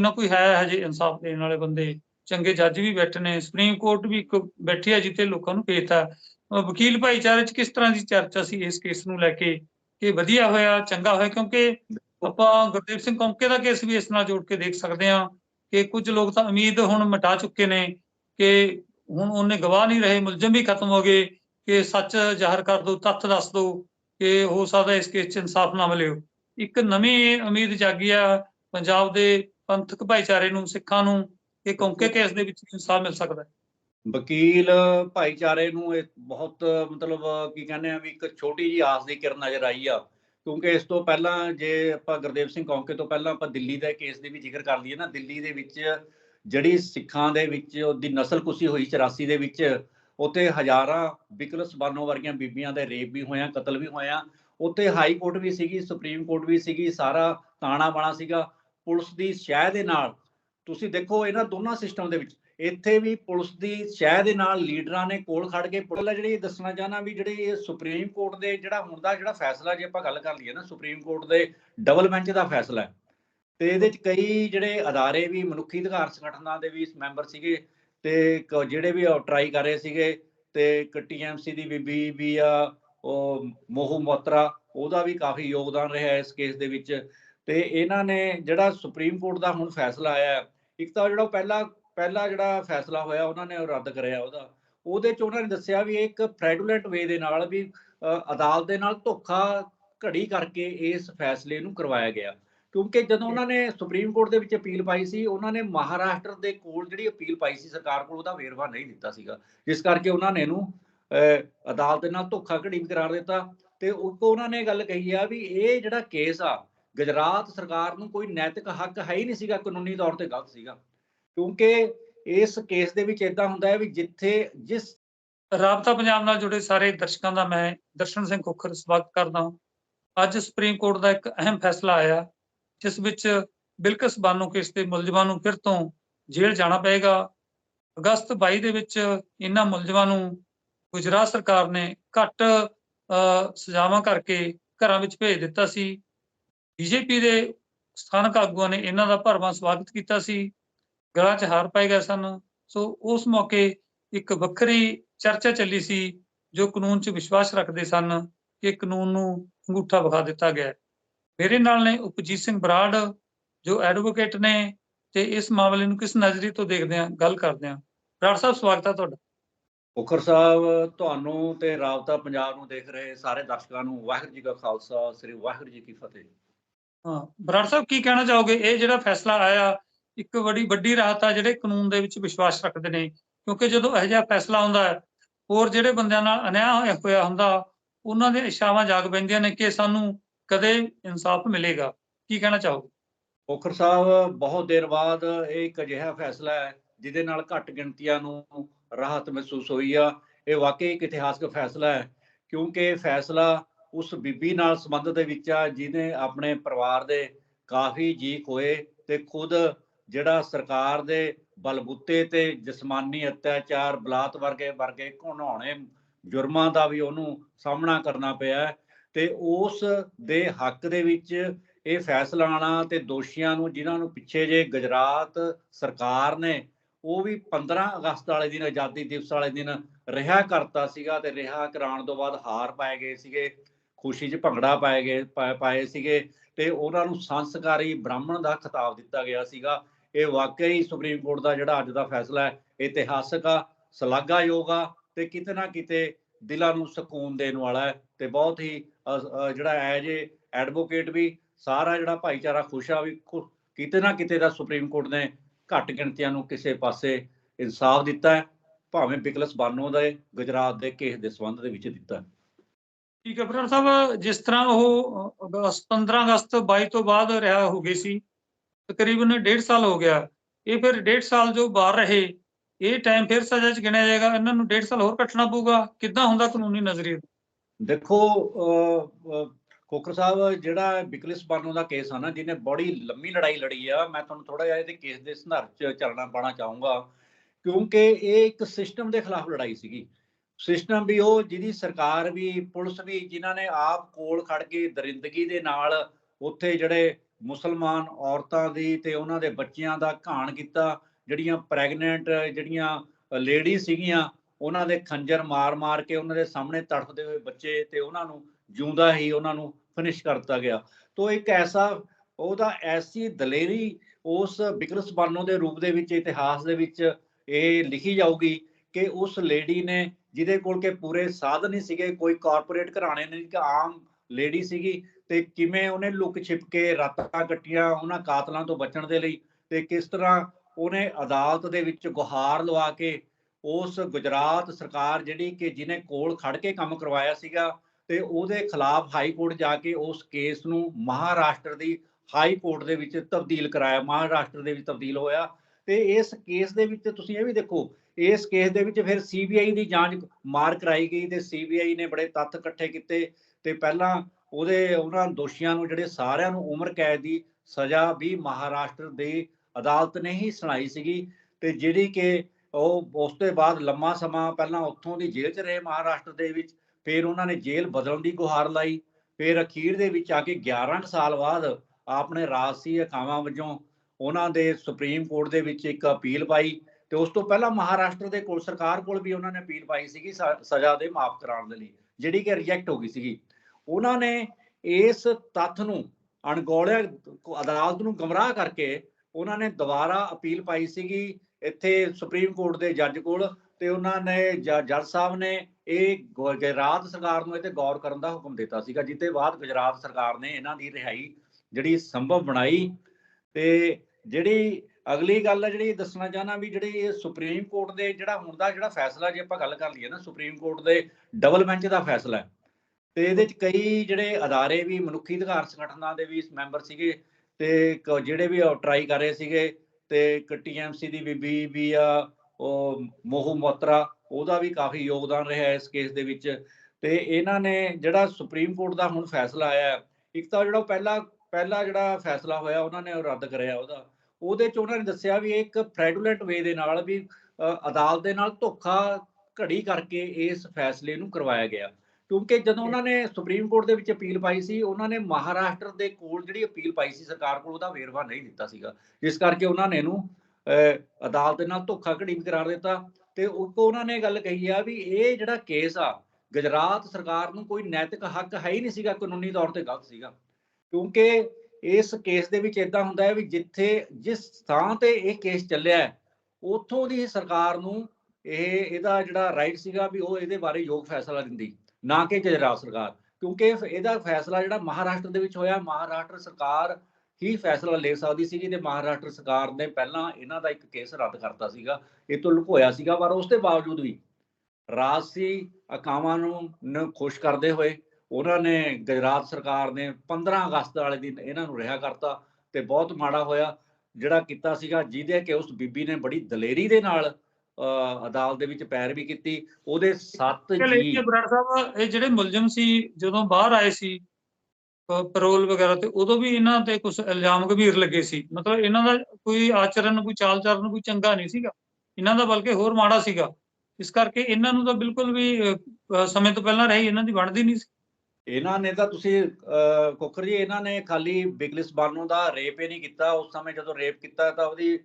ਨਾ ਕੋਈ ਹੈ ਹਜੇ ਇਨਸਾਫ ਦੇਣ ਵਾਲੇ ਬੰਦੇ। ਚੰਗੇ ਜੱਜ ਵੀ ਬੈਠੇ ਨੇ, ਸੁਪਰੀਮ ਕੋਰਟ ਵੀ ਬੈਠੀ ਹੈ ਜਿੱਥੇ ਲੋਕਾਂ ਨੂੰ ਭੇਜਤਾ ਵਕੀਲ ਭਾਈਚਾਰੇ 'ਚ ਕਿਸ ਤਰ੍ਹਾਂ ਦੀ ਚਰਚਾ ਸੀ ਇਸ ਕੇਸ ਨੂੰ ਲੈ ਕੇ? ਕਿ ਵਧੀਆ ਹੋਇਆ, ਚੰਗਾ ਹੋਇਆ? ਕਿਉਂਕਿ ਆਪਾਂ ਗੁਰਦੇਵ ਸਿੰਘ ਕੌਂਕੇ ਦਾ ਕੇਸ ਵੀ ਇਸ ਨਾਲ ਜੋੜ ਕੇ ਦੇਖ ਸਕਦੇ ਹਾਂ ਕਿ ਕੁਝ ਲੋਕ ਤਾਂ ਉਮੀਦ ਹੁਣ ਮਿਟਾ ਚੁੱਕੇ ਨੇ ਕਿ ਹੁਣ ਉਹਨੇ ਗਵਾਹ ਨਹੀਂ ਰਹੇ, ਮੁਲਜ਼ਮ ਵੀ ਖਤਮ ਹੋ ਗਏ, ਕਿ ਸੱਚ ਜ਼ਾਹਰ ਕਰ ਦਿਓ ਤੱਥ ਦੱਸ ਦਿਓ ਕਿ ਹੋ ਸਕਦਾ ਇਸ ਕੇਸ 'ਚ ਇਨਸਾਫ ਨਾ ਮਿਲੇ ਇੱਕ ਨਵੀਂ ਉਮੀਦ ਜਾਗੀ ਆ ਪੰਜਾਬ ਦੇ ਪੰਥਕ ਭਾਈਚਾਰੇ ਨੂੰ, ਸਿੱਖਾਂ ਨੂੰ ਕਿ ਕੌਂਕੇ ਕੇਸ ਦੇ ਵਿੱਚ ਇਨਸਾਫ ਮਿਲ ਸਕਦਾ ਹੈ। ਵਕੀਲ ਭਾਈਚਾਰੇ ਨੂੰ ਇਹ ਬਹੁਤ, ਮਤਲਬ ਕੀ ਕਹਿੰਦੇ ਆ ਵੀ ਇੱਕ ਛੋਟੀ ਜੀ ਆਸ ਦੀ ਕਿਰਨ ਨਜ਼ਰ ਆਈ ਆ। ਕਿਉਂਕਿ ਇਸ ਤੋਂ ਪਹਿਲਾਂ ਜੇ ਆਪਾਂ ਗੁਰਦੇਵ ਸਿੰਘ ਕੌਂਕੇ ਤੋਂ ਪਹਿਲਾਂ ਆਪਾਂ ਦਿੱਲੀ ਦਾ ਕੇਸ ਦੇ ਵੀ ਜ਼ਿਕਰ ਕਰ ਲਈਏ ਨਾ, ਦਿੱਲੀ ਦੇ ਵਿੱਚ ਜਿਹੜੀ ਸਿੱਖਾਂ ਦੇ ਵਿੱਚ ਉਹਦੀ ਨਸਲਕੁਸ਼ੀ ਹੋਈ 84 ਦੇ ਵਿੱਚ, ਉੱਥੇ ਹਜ਼ਾਰਾਂ ਬਿਕਲਸ ਬਾਨੋ ਵਰਗੀਆਂ ਬੀਬੀਆਂ ਦੇ ਰੇਪ ਵੀ ਹੋਇਆ, ਕਤਲ ਵੀ ਹੋਇਆ। ਉੱਥੇ ਹਾਈ ਕੋਰਟ ਵੀ ਸੀਗੀ, ਸੁਪਰੀਮ ਕੋਰਟ ਵੀ ਸੀਗੀ, ਸਾਰਾ ਤਾਣਾ ਬਾਣਾ ਸੀਗਾ। ਪੁਲਿਸ ਦੀ ਸ਼ਹਿ ਦੇ ਨਾਲ, ਤੁਸੀਂ ਦੇਖੋ ਇਹਨਾਂ ਦੋਨਾਂ ਸਿਸਟਮ ਦੇ ਵਿੱਚ, ਇੱਥੇ ਵੀ ਪੁਲਿਸ ਦੀ ਸ਼ਹਿ ਦੇ ਨਾਲ ਲੀਡਰਾਂ ਨੇ ਕੋਲ ਖੜ ਕੇ ਪੁਲਿਸ ਜਿਹੜੀ ਦੱਸਣਾ ਚਾਹਨਾ ਵੀ ਜਿਹੜੀ ਸੁਪਰੀਮ ਕੋਰਟ ਦੇ ਜਿਹੜਾ ਹੁਣ ਦਾ ਜਿਹੜਾ ਫੈਸਲਾ, ਜੇ ਆਪਾਂ ਗੱਲ ਕਰ ਲਈਏ ਨਾ ਸੁਪਰੀਮ ਕੋਰਟ ਦੇ ਡਬਲ ਬੈਂਚ ਦਾ ਫੈਸਲਾ ਹੈ। ਤੇ ਇਹਦੇ ਚ ਕਈ ਜਿਹੜੇ ਅਦਾਰੇ ਵੀ, ਮਨੁੱਖੀ ਅਧਿਕਾਰ ਸੰਗਠਨਾਂ ਦੇ ਵੀ ਮੈਂਬਰ ਸੀਗੇ, ਤੇ ਜਿਹੜੇ ਵੀ ਟਰਾਈ ਕਰ ਰਹੇ ਸੀਗੇ, ਤੇ ਟੀਐਮਸੀ ਦੀ ਬੀਬੀ ਵੀ ਆ, ਉਹ ਮੋਹੂ ਮੋਤਰਾ, ਉਹਦਾ ਵੀ ਕਾਫੀ ਯੋਗਦਾਨ ਰਿਹਾ ਇਸ ਕੇਸ ਦੇ ਵਿੱਚ। ਤੇ ਇਹਨਾਂ ਨੇ ਜਿਹੜਾ ਸੁਪਰੀਮ ਕੋਰਟ ਦਾ ਹੁਣ ਫੈਸਲਾ ਆਇਆ ਇੱਕ ਤਾਂ ਜਿਹੜਾ ਪਹਿਲਾ ਪਹਿਲਾ ਜਿਹੜਾ ਫੈਸਲਾ ਹੋਇਆ ਉਹਨਾਂ ਨੇ ਉਹ ਰੱਦ ਕਰਿਆ ਉਹਦਾ। ਉਹਦੇ ਚ ਉਹਨਾਂ ਨੇ ਦੱਸਿਆ ਵੀ ਇਹ ਇੱਕ ਫ੍ਰੈਡੂਲੈਂਟ ਵੇ ਦੇ ਨਾਲ ਵੀ ਅ, ਅਦਾਲਤ ਦੇ ਨਾਲ ਧੋਖਾ ਘੜੀ ਕਰਕੇ ਇਸ ਫੈਸਲੇ ਨੂੰ ਕਰਵਾਇਆ ਗਿਆ। ਕਿਉਂਕਿ ਜਦੋਂ ਉਹਨਾਂ ਨੇ ਸੁਪਰੀਮ ਕੋਰਟ ਦੇ ਵਿੱਚ ਅਪੀਲ ਪਾਈ ਸੀ ਉਹਨਾਂ ਨੇ ਮਹਾਰਾਸ਼ਟਰ ਦੇ ਕੋਲ ਜਿਹੜੀ ਅਪੀਲ ਪਾਈ ਸੀ ਸਰਕਾਰ ਕੋਲ ਉਹਦਾ ਵੇਰਵਾ ਨਹੀਂ ਦਿੱਤਾ ਸੀਗਾ। ਜਿਸ ਕਰਕੇ ਉਹਨਾਂ ਨੇ ਇਹਨੂੰ ਅ, ਅਦਾਲਤ ਦੇ ਨਾਲ ਧੋਖਾ ਘੜੀ ਕਰਾਰ ਦਿੱਤਾ। ਤੇ ਉਹ ਉਹਨਾਂ ਨੇ ਗੱਲ ਕਹੀ ਆ ਵੀ ਇਹ ਜਿਹੜਾ ਕੇਸ ਆ ਗੁਜਰਾਤ ਸਰਕਾਰ ਨੂੰ ਕੋਈ ਨੈਤਿਕ ਹੱਕ ਹੈ ਹੀ ਨਹੀਂ ਸੀਗਾ ਕਾਨੂੰਨੀ ਤੌਰ ਤੇ ਗਲਤ ਸੀਗਾ। ਕਿਉਂਕਿ ਇਸ ਕੇਸ ਦੇ ਵਿੱਚ ਇਦਾਂ ਹੁੰਦਾ ਹੈ ਵੀ ਜਿੱਥੇ ਜਿਸ ਰਾਬਤਾ ਪੰਜਾਬ ਨਾਲ ਜੁੜੇ ਸਾਰੇ ਦਰਸ਼ਕਾਂ ਦਾ ਮੈਂ ਦਰਸ਼ਨ ਸਿੰਘ ਖੋਖਰ ਸਵਾਗਤ ਕਰਦਾ ਹਾਂ। ਅੱਜ ਸੁਪਰੀਮ ਕੋਰਟ ਦਾ ਇੱਕ ਅਹਿਮ ਫੈਸਲਾ ਆਇਆ ਜਿਸ ਵਿੱਚ ਬਿਲਕਸ ਬਾਨੋ ਕੇਸ ਦੇ ਮੁਲਜ਼ਮਾਂ ਨੂੰ ਫਿਰ ਤੋਂ ਜੇਲ੍ਹ ਜਾਣਾ ਪਏਗਾ। ਅਗਸਤ 22 ਦੇ ਵਿੱਚ ਇਹਨਾਂ ਮੁਲਜ਼ਮਾਂ ਨੂੰ ਗੁਜਰਾਤ ਸਰਕਾਰ ਨੇ ਘੱਟ ਅ, ਸਜ਼ਾਵਾਂ ਕਰਕੇ ਘਰਾਂ ਵਿੱਚ ਭੇਜ ਦਿੱਤਾ ਸੀ। ਬੀਜੇਪੀ ਦੇ ਸਥਾਨਕ ਆਗੂਆਂ ਨੇ ਇਹਨਾਂ ਦਾ ਭਰਵਾਂ ਸਵਾਗਤ ਕੀਤਾ ਸੀ। ਗਲਾਂ 'ਚ ਹਾਰ ਪਾਏ ਗਏ ਸਨ। ਸੋ ਉਸ ਮੌਕੇ ਇੱਕ ਵੱਖਰੀ ਚਰਚਾ ਚੱਲੀ ਸੀ, ਜੋ ਕਾਨੂੰਨ 'ਚ ਵਿਸ਼ਵਾਸ ਰੱਖਦੇ ਸਨ ਕਿ ਕਾਨੂੰਨ ਨੂੰ ਅੰਗੂਠਾ ਵਿਖਾ ਦਿੱਤਾ ਗਿਆ ਮੇਰੇ ਨਾਲ ਨੇ ਉਪਜੀਤ ਸਿੰਘ ਬਰਾੜ, ਜੋ ਐਡਵੋਕੇਟ ਨੇ, ਤੇ ਇਸ ਮਾਮਲੇ ਨੂੰ ਕਿਸ ਨਜ਼ਰੀਏ ਤੋਂ ਦੇਖਦੇ ਹਾਂ, ਗੱਲ ਕਰਦੇ ਹਾਂ। ਬਰਾੜ ਸਾਹਿਬ, ਸਵਾਗਤ ਹੈ ਤੁਹਾਡਾ। ਉਖਰ ਸਾਹਿਬ, ਤੁਹਾਨੂੰ ਤੇ ਰਾਬਤਾ ਪੰਜਾਬ ਨੂੰ ਦੇਖ ਰਹੇ ਸਾਰੇ ਦਰਸ਼ਕਾਂ ਨੂੰ ਵਾਹਿਗੁਰੂ ਜੀ ਕਾ ਖਾਲਸਾ, ਸ੍ਰੀ ਵਾਹਿਗੁਰੂ ਜੀ ਕੀ ਫਤਿਹ। ਹਾਂ। ਬਰਾੜ ਸਾਹਿਬ, ਕੀ ਕਹਿਣਾ ਚਾਹੋਗੇ? ਇਹ ਜਿਹੜਾ ਫੈਸਲਾ ਆਇਆ, ਇੱਕ ਬੜੀ ਵੱਡੀ ਰਾਹਤ ਆ ਜਿਹੜੇ ਕਾਨੂੰਨ ਦੇ ਵਿੱਚ ਵਿਸ਼ਵਾਸ ਰੱਖਦੇ ਨੇ। ਕਿਉਂਕਿ ਜਦੋਂ ਇਹੋ ਜਿਹਾ ਫੈਸਲਾ ਆਉਂਦਾ ਹੈ, ਹੋਰ ਜਿਹੜੇ ਬੰਦਿਆਂ ਨਾਲ ਅਨਿਆਂ ਹੋਇਆ ਹੁੰਦਾ, ਉਹਨਾਂ ਦੇ ਇਸ਼ਾਵਾਂ ਜਾਗ ਪੈਂਦੀਆਂ ਨੇ ਕਿ ਸਾਨੂੰ ਕਦੇ ਇਨਸਾਫ ਮਿਲੇਗਾ। ਕੀ ਕਹਿਣਾ ਚਾਹੋਗੇ? ਉਖਰ ਸਾਹਿਬ, ਬਹੁਤ ਦੇਰ ਬਾਅਦ ਇਹ ਇੱਕ ਅਜਿਹਾ ਫੈਸਲਾ ਹੈ, ਜਿਹਦੇ ਨਾਲ ਘੱਟ ਗਿਣਤੀਆਂ ਨੂੰ ਰਾਹਤ ਮਹਿਸੂਸ ਹੋਈ ਆ। ਇਹ ਵਾਕਈ ਇੱਕ ਇਤਿਹਾਸਕ ਫੈਸਲਾ ਹੈ, ਕਿਉਂਕਿ ਇਹ ਫੈਸਲਾ ਉਸ ਬੀਬੀ ਨਾਲ ਸੰਬੰਧ ਦੇ ਵਿੱਚ ਆ, ਜਿਹਨੇ ਆਪਣੇ ਪਰਿਵਾਰ ਦੇ ਕਾਫੀ ਜੀ ਖੋਏ ਤੇ ਖੁਦ ਜਿਹੜਾ ਸਰਕਾਰ ਦੇ ਬਲਬੂਤੇ ਤੇ ਜਿਸਮਾਨੀ ਅਤਿਆਚਾਰ, ਬਲਾਤ ਵਰਗੇ ਵਰਗੇ ਘਿਨਾਉਣੇ ਜੁਰਮਾਂ ਦਾ ਵੀ ਉਹਨੂੰ ਸਾਹਮਣਾ ਕਰਨਾ ਪਿਆ ਤੇ ਉਸ ਦੇ ਹੱਕ ਦੇ ਵਿੱਚ ਇਹ ਫੈਸਲਾ ਆਣਾ ਤੇ ਦੋਸ਼ੀਆਂ ਨੂੰ, ਜਿਨ੍ਹਾਂ ਨੂੰ ਪਿੱਛੇ ਜੇ ਗੁਜਰਾਤ ਸਰਕਾਰ ਨੇ ਉਹ ਵੀ 15 ਅਗਸਤ ਵਾਲੇ ਦਿਨ, ਆਜ਼ਾਦੀ ਦਿਵਸ ਵਾਲੇ ਦਿਨ ਰਿਹਾ ਕਰਤਾ ਸੀਗਾ ਤੇ ਰਿਹਾ ਕਰਾਉਣ ਤੋਂ ਬਾਅਦ ਹਾਰ ਪਾਏ ਗਏ ਸੀਗੇ। ਖੁਸ਼ੀ 'ਚ ਭੰਗੜਾ ਪਾਏ ਗਏ ਪਾਏ ਸੀਗੇ ਤੇ ਉਹਨਾਂ ਨੂੰ ਸੰਸਕਾਰੀ ਬ੍ਰਾਹਮਣ ਦਾ ਖਿਤਾਬ ਦਿੱਤਾ ਗਿਆ ਸੀਗਾ। ਇਹ ਵਾਕਈ ਸੁਪਰੀਮ ਕੋਰਟ ਦਾ ਜਿਹੜਾ ਅੱਜ ਦਾ ਫੈਸਲਾ ਹੈ, ਇਤਿਹਾਸਕ ਆ, ਸ਼ਲਾਘਾਯੋਗ ਆ ਤੇ ਕਿਤੇ ਨਾ ਕਿਤੇ ਦਿਲਾਂ ਨੂੰ ਸਕੂਨ ਦੇਣ ਵਾਲਾ ਹੈ ਤੇ ਬਹੁਤ ਹੀ ਜਿਹੜਾ ਐਜ ਏ ਐਡਵੋਕੇਟ ਵੀ ਸਾਰਾ ਜਿਹੜਾ ਭਾਈਚਾਰਾ ਖੁਸ਼ ਆ ਵੀ ਕਿਤੇ ਨਾ ਕਿਤੇ ਦਾ ਸੁਪਰੀਮ ਕੋਰਟ ਨੇ ਘੱਟ ਗਿਣਤੀਆਂ ਨੂੰ ਕਿਸੇ ਪਾਸੇ ਇਨਸਾਫ ਦਿੱਤਾ ਹੈ, ਭਾਵੇਂ ਬਿਕਲਸ ਬਾਨੋ ਦੇ, ਗੁਜਰਾਤ ਦੇ ਕੇਸ ਦੇ ਸੰਬੰਧ ਦੇ ਵਿੱਚ ਦਿੱਤਾ ਠੀਕ ਹੈ ਬਰਾੜ ਸਾਹਿਬ, ਜਿਸ ਤਰ੍ਹਾਂ ਉਹ 15 ਅਗਸਤ 22 ਤੋਂ ਬਾਅਦ ਰਿਹਾ ਹੋ ਗਏ ਸੀ, ਤਕਰੀਬਨ ਡੇਢ ਸਾਲ ਹੋ ਗਿਆ। ਇਹ ਫਿਰ ਡੇਢ ਸਾਲ ਜੋ ਬਾਹਰ ਰਹੇ, ਇਹ ਟਾਈਮ ਫਿਰ ਸਜ਼ਾ ਚ ਗਿਣਿਆ ਜਾਏਗਾ। ਇਹਨਾਂ ਨੂੰ ਡੇਢ ਸਾਲ ਹੋਰ ਕੱਟਣਾ ਪਊਗਾ। ਕਿੱਦਾਂ ਹੁੰਦਾ ਕਾਨੂੰਨੀ ਨਜ਼ਰੀਏ ਦੇਖੋ ਕੋਕਰ ਸਾਹਿਬ, ਜਿਹੜਾ ਬਿਕਲਿਸ ਬਾਨੋ ਦਾ ਕੇਸ ਆ ਨਾ, ਜਿਹਨੇ ਬੜੀ ਲੰਮੀ ਲੜਾਈ ਲੜੀ ਆ, ਮੈਂ ਤੁਹਾਨੂੰ ਥੋੜਾ ਜਿਹਾ ਇਹਦੇ ਕੇਸ ਦੇ ਸੰਦਰਭ ਚ ਚੱਲਣਾ ਪਾਣਾ ਚਾਹੂੰਗਾ। ਕਿਉਂਕਿ ਇਹ ਇੱਕ ਸਿਸਟਮ ਦੇ ਖਿਲਾਫ ਲੜਾਈ ਸੀਗੀ। ਸਿਸਟਮ ਵੀ ਉਹ, ਜਿਹਦੀ ਸਰਕਾਰ ਵੀ, ਪੁਲਿਸ ਵੀ, ਜਿਨ੍ਹਾਂ ਨੇ ਆਪ ਕੋਲ ਖੜ ਕੇ ਦਰਿੰਦਗੀ ਦੇ ਨਾਲ ਉੱਥੇ ਜਿਹੜੇ ਮੁਸਲਮਾਨ ਔਰਤਾਂ ਦੀ ਤੇ ਉਹਨਾਂ ਦੇ ਬੱਚਿਆਂ ਦਾ ਘਾਣ ਕੀਤਾ, ਜਿਹੜੀਆਂ ਪ੍ਰੈਗਨੈਂਟ ਜਿਹੜੀਆਂ ਲੇਡੀ ਸੀਗੀਆਂ, ਉਹਨਾਂ ਦੇ ਖੰਜਰ ਮਾਰ-ਮਾਰ ਕੇ ਉਹਨਾਂ ਦੇ ਸਾਹਮਣੇ ਤੜਫਦੇ ਹੋਏ ਬੱਚੇ ਤੇ ਉਹਨਾਂ ਨੂੰ ਜਿਉਂਦਾ ਹੀ ਉਹਨਾਂ ਨੂੰ ਫਿਨਿਸ਼ ਕਰਤਾ ਗਿਆ। ਤੋਂ ਇੱਕ ਐਸਾ ਉਹਦਾ ਐਸੀ ਦਲੇਰੀ ਉਸ ਬਿਕਰਸ ਬਾਨੋ ਦੇ ਰੂਪ ਦੇ ਵਿੱਚ, ਇਤਿਹਾਸ ਦੇ ਵਿੱਚ ਇਹ ਲਿਖੀ ਜਾਊਗੀ ਕਿ ਉਸ ਲੇਡੀ ਨੇ ਜਿਹਦੇ ਕੋਲ ਕੇ ਪੂਰੇ ਸਾਧਨ ਨਹੀਂ ਸੀਗੇ, ਕੋਈ ਕਾਰਪੋਰੇਟ ਘਰਾਣੇ ਨਹੀਂ ਕਿ ਆਮ ਲੇਡੀ ਸੀਗੀ ਤੇ ਕਿਵੇਂ ਉਹਨੇ ਲੁਕ ਛਿਪ ਕੇ ਰਾਤਾਂ ਕੱਟੀਆਂ ਉਹਨਾਂ ਕਾਤਲਾਂ ਤੋਂ ਬਚਣ ਦੇ ਲਈ ਤੇ ਕਿਸ ਤਰ੍ਹਾਂ ਉਹਨੇ ਅਦਾਲਤ ਦੇ ਵਿੱਚ ਗੁਹਾਰ ਲਵਾ ਕੇ ਉਸ ਗੁਜਰਾਤ ਸਰਕਾਰ ਜਿਹੜੀ ਕਿ ਜਿਹਨੇ ਕੋਲ ਖੜ ਕੇ ਕੰਮ ਕਰਵਾਇਆ ਸੀਗਾ ਤੇ ਉਹਦੇ ਖਿਲਾਫ ਹਾਈ ਕੋਰਟ ਜਾ ਕੇ ਉਸ ਕੇਸ ਨੂੰ ਮਹਾਰਾਸ਼ਟਰ ਦੀ ਹਾਈ ਕੋਰਟ ਦੇ ਵਿੱਚ ਤਬਦੀਲ ਕਰਾਇਆ, ਮਹਾਰਾਸ਼ਟਰ ਦੇ ਵਿੱਚ ਤਬਦੀਲ ਹੋਇਆ ਤੇ ਇਸ ਕੇਸ ਦੇ ਵਿੱਚ ਤੁਸੀਂ ਇਹ ਵੀ ਦੇਖੋ ਇਸ ਕੇਸ ਦੇ ਵਿੱਚ ਫਿਰ ਸੀਬੀਆਈ ਦੀ ਜਾਂਚ ਮਾਰ ਕਰਾਈ ਗਈ ਤੇ ਸੀਬੀਆਈ ਨੇ ਬੜੇ ਤੱਥ ਇਕੱਠੇ ਕੀਤੇ ਤੇ ਪਹਿਲਾਂ ਉਹਦੇ, ਉਹਨਾਂ ਦੋਸ਼ੀਆਂ ਨੂੰ ਜਿਹੜੇ ਸਾਰਿਆਂ ਨੂੰ ਉਮਰ ਕੈਦ ਦੀ ਸਜ਼ਾ ਵੀ ਮਹਾਰਾਸ਼ਟਰ ਦੀ ਅਦਾਲਤ ਨੇ ਹੀ ਸੁਣਾਈ ਸੀਗੀ ਤੇ ਜਿਹੜੀ ਕਿ ਉਹ ਉਸ ਤੋਂ ਬਾਅਦ ਲੰਮਾ ਸਮਾਂ ਪਹਿਲਾਂ ਉੱਥੋਂ ਦੀ ਜੇਲ੍ਹ 'ਚ ਰਹੇ ਮਹਾਰਾਸ਼ਟਰ ਦੇ ਵਿੱਚ, ਫਿਰ ਉਹਨਾਂ ਨੇ ਜੇਲ੍ਹ ਬਦਲਣ ਦੀ ਗੁਹਾਰ ਲਾਈ, ਫਿਰ ਅਖੀਰ ਦੇ ਵਿੱਚ ਆ ਕੇ 11 ਕੁ ਸਾਲ ਬਾਅਦ ਆਪਣੇ ਰਾਜਸੀ ਹਕਾਮਾਂ ਵਜੋਂ ਉਹਨਾਂ ਦੇ ਸੁਪਰੀਮ ਕੋਰਟ ਦੇ ਵਿੱਚ ਇੱਕ ਅਪੀਲ ਪਾਈ ਤੇ ਉਸ ਤੋਂ ਪਹਿਲਾਂ ਮਹਾਰਾਸ਼ਟਰ ਦੇ ਕੋਲ, ਸਰਕਾਰ ਕੋਲ ਵੀ ਉਹਨਾਂ ਨੇ ਅਪੀਲ ਪਾਈ ਸੀਗੀ ਸਜ਼ਾ ਦੇ ਮਾਫ ਕਰਾਉਣ ਦੇ ਲਈ, ਜਿਹੜੀ ਕਿ ਰਿਜੈਕਟ ਹੋ ਗਈ ਸੀਗੀ। ਉਹਨਾਂ ਨੇ ਇਸ ਤੱਥ ਨੂੰ, ਅਣਗੌਲਿਆ ਅਦਾਲਤ ਨੂੰ ਗਮਰਾਹ ਕਰਕੇ ਉਹਨਾਂ ਨੇ ਦੁਬਾਰਾ ਅਪੀਲ ਪਾਈ ਸੀਗੀ ਇੱਥੇ ਸੁਪਰੀਮ ਕੋਰਟ ਦੇ ਜੱਜ ਕੋਲ ਤੇ ਉਹਨਾਂ ਨੇ ਜ- ਜੱਜ ਸਾਹਿਬ ਨੇ ਇਹ ਗੁ- ਗੁਜਰਾਤ ਸਰਕਾਰ ਨੂੰ ਇਹ ਤੇ ਗੌਰ ਕਰਨ ਦਾ ਹੁਕਮ ਦਿੱਤਾ ਸੀਗਾ ਜਿੱਤੇ ਬਾਅਦ ਗੁਜਰਾਤ ਸਰਕਾਰ ਨੇ ਇਹਨਾਂ ਦੀ ਰਿਹਾਈ ਜਿਹੜੀ ਸੰਭਵ ਬਣਾਈ ਤੇ ਜਿਹੜੀ ਅਗਲੀ ਗੱਲ ਜਿਹੜੀ ਦੱਸਣਾ ਚਾਹਨਾ ਵੀ ਜਿਹੜੀ ਇਹ ਸੁਪਰੀਮ ਕੋਰਟ ਦੇ ਜਿਹੜਾ ਹੁਣ ਦਾ ਜਿਹੜਾ ਫੈਸਲਾ ਜੇ ਆਪਾਂ ਗੱਲ ਕਰ ਲਈਏ ਨਾ ਸੁਪਰੀਮ ਕੋਰਟ ਦੇ ਡਬਲ ਬੈਂਚ ਦਾ ਫੈਸਲਾ ਹੈ। ਤੇ ਇਹਦੇ ਚ ਕਈ ਜਿਹੜੇ ਅਦਾਰੇ ਵੀ, ਮਨੁੱਖੀ ਅਧਿਕਾਰ ਸੰਗਠਨਾਂ ਦੇ ਵੀ ਮੈਂਬਰ ਸੀਗੇ ਤੇ ਕ- ਜਿਹੜੇ ਵੀ ਟਰਾਈ ਕਰ ਰਹੇ ਸੀਗੇ ਤੇ ਇੱਕ ਟੀਐਮਸੀ ਦੀ ਬੀਬੀ ਵੀ ਆ, ਉਹ ਮੋਹੂ ਮੋਤਰਾ, ਉਹਦਾ ਵੀ ਕਾਫੀ ਯੋਗਦਾਨ ਰਿਹਾ ਇਸ ਕੇਸ ਦੇ ਵਿੱਚ। ਤੇ ਇਹਨਾਂ ਨੇ ਜਿਹੜਾ ਸੁਪਰੀਮ ਕੋਰਟ ਦਾ ਹੁਣ ਫੈਸਲਾ ਆਇਆ, ਇੱਕ ਤਾਂ ਜਿਹੜਾ ਪਹਿਲਾ ਪਹਿਲਾ ਜਿਹੜਾ ਫੈਸਲਾ ਹੋਇਆ, ਉਹਨਾਂ ਨੇ ਉਹ ਰੱਦ ਕਰਿਆ ਉਹਦਾ। ਉਹਦੇ ਚ ਉਹਨਾਂ ਨੇ ਦੱਸਿਆ ਵੀ ਇਹ ਇੱਕ ਫ੍ਰੈਡੂਲੈਂਟ ਵੇ ਦੇ ਨਾਲ ਵੀ ਅਦਾਲਤ ਦੇ ਨਾਲ ਧੋਖਾ ਘੜੀ ਕਰਕੇ ਇਸ ਫੈਸਲੇ ਨੂੰ ਕਰਵਾਇਆ ਗਿਆ। ਕਿਉਂਕਿ ਜਦੋਂ ਉਹਨਾਂ ਨੇ ਸੁਪਰੀਮ ਕੋਰਟ ਦੇ ਵਿੱਚ ਅਪੀਲ ਪਾਈ ਸੀ ਉਹਨਾਂ ਨੇ ਮਹਾਰਾਸ਼ਟਰ ਦੇ ਕੋਲ ਜਿਹੜੀ ਅਪੀਲ ਪਾਈ ਸੀ ਸਰਕਾਰ ਕੋਲ ਉਹਦਾ ਵੇਰਵਾ ਨਹੀਂ ਦਿੱਤਾ ਸੀਗਾ। ਜਿਸ ਕਰਕੇ ਉਹਨਾਂ ਨੇ ਇਹਨੂੰ ਅਹ, ਅਦਾਲਤ ਦੇ ਨਾਲ ਧੋਖਾ ਘੜੀ ਵੀ ਕਰਾਰ ਦਿੱਤਾ। ਤੇ ਉਹ ਉਹਨਾਂ ਨੇ ਗੱਲ ਕਹੀ ਆ ਵੀ ਇਹ ਜਿਹੜਾ ਕੇਸ ਆ ਗੁਜਰਾਤ ਸਰਕਾਰ ਨੂੰ ਕੋਈ ਨੈਤਿਕ ਹੱਕ ਹੈ ਹੀ ਨਹੀਂ ਸੀਗਾ ਕਾਨੂੰਨੀ ਤੌਰ ਤੇ ਗਲਤ ਸੀਗਾ। ਕਿਉਂਕਿ ਇਸ ਕੇਸ ਦੇ ਵਿੱਚ ਇਦਾਂ ਹੁੰਦਾ ਹੈ ਵੀ ਜਿੱਥੇ ਜਿਸ ਥਾਂ ਤੇ ਇਹ ਕੇਸ ਚੱਲਿਆ ਹੈ, ਉੱਥੋਂ ਦੀ ਸਰਕਾਰ ਨੂੰ ਇਹ ਇਹਦਾ ਜਿਹੜਾ ਰਾਈਟ ਸੀਗਾ ਵੀ ਉਹ ਇਹਦੇ ਬਾਰੇ ਯੋਗ ਫੈਸਲਾ ਦਿੰਦੀ ਨਾ ਕਿ ਗੁਜਰਾਤ ਸਰਕਾਰ ਕਿਉਂਕਿ ਇਹਦਾ ਫੈਸਲਾ ਜਿਹੜਾ ਮਹਾਰਾਸ਼ਟਰ ਦੇ ਵਿੱਚ ਹੋਇਆ ਮਹਾਰਾਸ਼ਟਰ ਸਰਕਾਰ ਹੀ ਫੈਸਲਾ ਲੈ ਸਕਦੀ ਸੀਗੀ ਤੇ ਮਹਾਰਾਸ਼ਟਰ ਸਰਕਾਰ ਨੇ ਪਹਿਲਾਂ ਇਹਨਾਂ ਦਾ ਇੱਕ ਕੇਸ ਰੱਦ ਕਰਤਾ ਸੀਗਾ ਇਹ ਤੋਂ ਲੁਕੋਇਆ ਸੀਗਾ ਪਰ ਉਸ ਦੇ ਬਾਵਜੂਦ ਵੀ ਰਾਜਸੀ ਅਕਾਵਾਂ ਨੂੰ ਖੁਸ਼ ਕਰਦੇ ਹੋਏ ਉਹਨਾਂ ਨੇ ਗੁਜਰਾਤ ਸਰਕਾਰ ਨੇ 15 ਅਗਸਤ ਵਾਲੇ ਦਿਨ ਇਹਨਾਂ ਨੂੰ ਰਿਹਾ ਕਰਤਾ ਤੇ ਬਹੁਤ ਮਾੜਾ ਹੋਇਆ ਜਿਹੜਾ ਕੀਤਾ ਸੀਗਾ ਜਿਹਦੇ ਕਿ ਉਸ ਬੀਬੀ ਨੇ ਬੜੀ ਦਲੇਰੀ ਦੇ ਨਾਲ ਅਦਾਲਤ ਦੇ ਵਿੱਚ ਪੈਰਵੀ ਕੀਤੀ ਉਹਦੇ 7 ਚਲੇ ਜੀ ਬਰਾੜ ਸਾਹਿਬ ਇਹ ਜਿਹੜੇ ਮੁਲਜ਼ਮ ਸੀ ਜਦੋਂ ਬਾਹਰ ਆਏ ਸੀ ਪੈਰੋਲ ਵਗੈਰਾ ਤੇ ਉਦੋਂ ਵੀ ਇਹਨਾਂ ਤੇ ਕੁਝ ਇਲਜ਼ਾਮ ਗੰਭੀਰ ਲੱਗੇ ਸੀ ਮਤਲਬ ਇਹਨਾਂ ਦਾ ਕੋਈ ਆਚਰਣ ਕੋਈ ਚਾਲ ਚਰਨ ਕੋਈ ਚੰਗਾ ਨਹੀਂ ਸੀਗਾ ਇਹਨਾਂ ਦਾ ਬਲਕਿ ਹੋਰ ਮਾੜਾ ਸੀਗਾ ਇਸ ਕਰਕੇ ਇਹਨਾਂ ਨੂੰ ਤਾਂ ਬਿਲਕੁਲ ਵੀ ਸਮੇਂ ਤੋਂ ਪਹਿਲਾਂ ਰਹੀ ਇਹਨਾਂ ਦੀ ਬਣਦੀ ਨਹੀਂ ਸੀ। ਇਹਨਾਂ ਨੇ ਤਾਂ ਤੁਸੀਂ ਕੁੱਕਰ ਜੀ ਇਹਨਾਂ ਨੇ ਖਾਲੀ ਬਿਗਲਿਸ ਬਾਨੋ ਦਾ ਰੇਪ ਹੀ ਨਹੀਂ ਕੀਤਾ। ਉਸ ਸਮੇਂ ਜਦੋਂ ਰੇਪ ਕੀਤਾ ਤਾਂ ਉਹਦੀ